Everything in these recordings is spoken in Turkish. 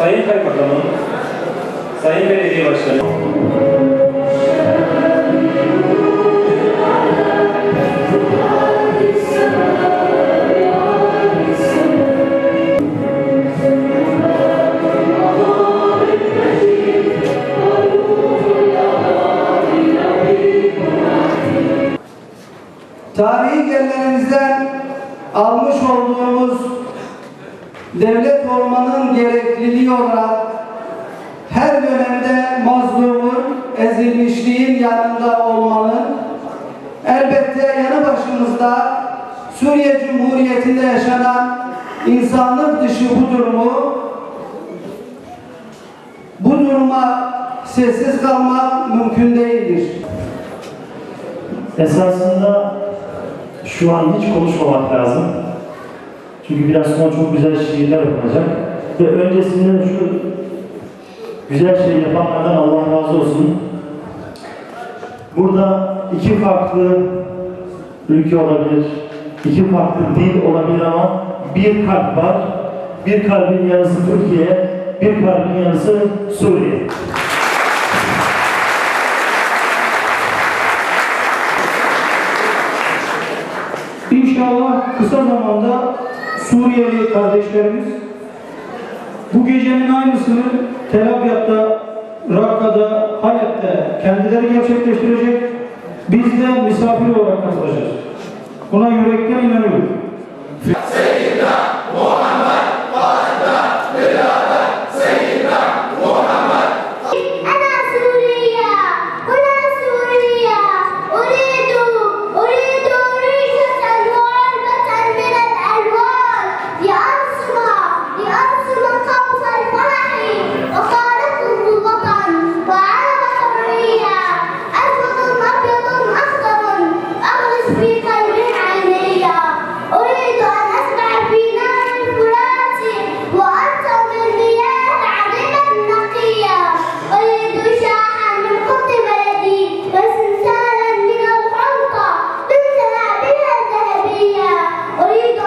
Sayın Kaymakamım, Sayın Belediye Başkanı, tarihi geleneğimizden almış olduğumuz devlet olmanın gerekliliği olarak her dönemde mazlumun, ezilmişliğin yanında olmanın elbette yanı başımızda Suriye Cumhuriyeti'nde yaşanan insanlık dışı bu durumu bu duruma sessiz kalmak mümkün değildir. Esasında şu an hiç konuşmamak lazım. Çünkü biraz sonra çok güzel şiirler okunacak. Ve öncesinde şu güzel şey yapanlardan Allah razı olsun. Burada iki farklı ülke olabilir, iki farklı dil olabilir ama bir kalp var. Bir kalbin yarısı Türkiye, bir kalbin yarısı Suriye. İnşallah kısa zamanda Suriyeli kardeşlerimiz bu gecenin aynısını Tel Abyad'da, Rakka'da, Halep'te kendileri gerçekleştirecek. Biz de misafir olarak katılacağız. Buna yürekten inanıyorum. Seyyidina Oh. you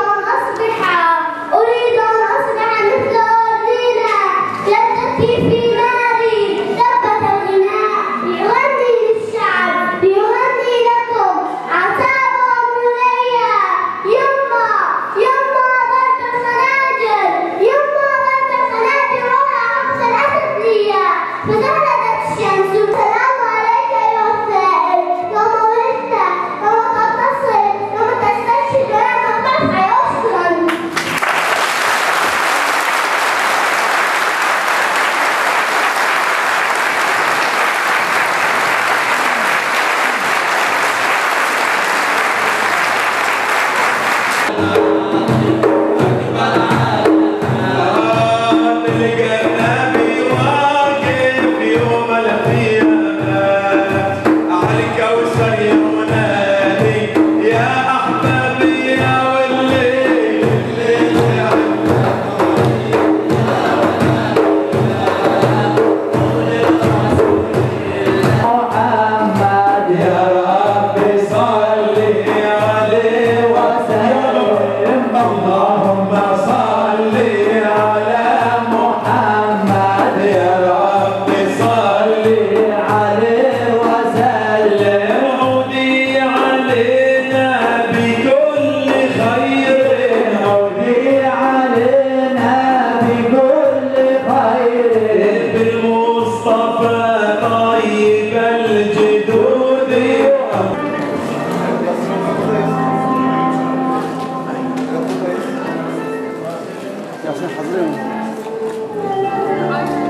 Bu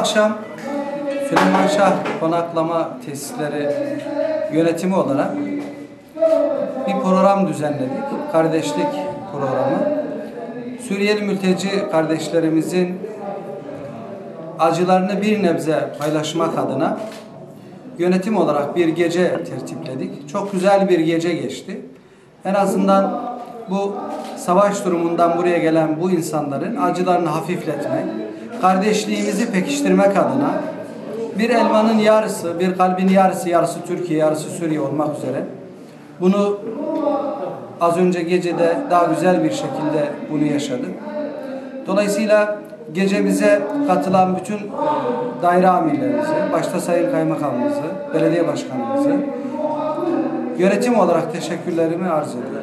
akşam Süleyman Şah Konaklama Tesisleri yönetimi olarak bir program düzenledik. Kardeşlik programı. Suriyeli mülteci kardeşlerimizin acılarını bir nebze paylaşmak adına yönetim olarak bir gece tertipledik. Çok güzel bir gece geçti. En azından bu savaş durumundan buraya gelen bu insanların acılarını hafifletmek, kardeşliğimizi pekiştirmek adına bir elmanın yarısı, bir kalbin yarısı, yarısı Türkiye, yarısı Suriye olmak üzere bunu az önce gecede daha güzel bir şekilde bunu yaşadık. Dolayısıyla gecemize katılan bütün daire amirlerimizi, başta Sayın Kaymakamımızı, belediye başkanımızı, yönetim olarak teşekkürlerimi arz ediyorum.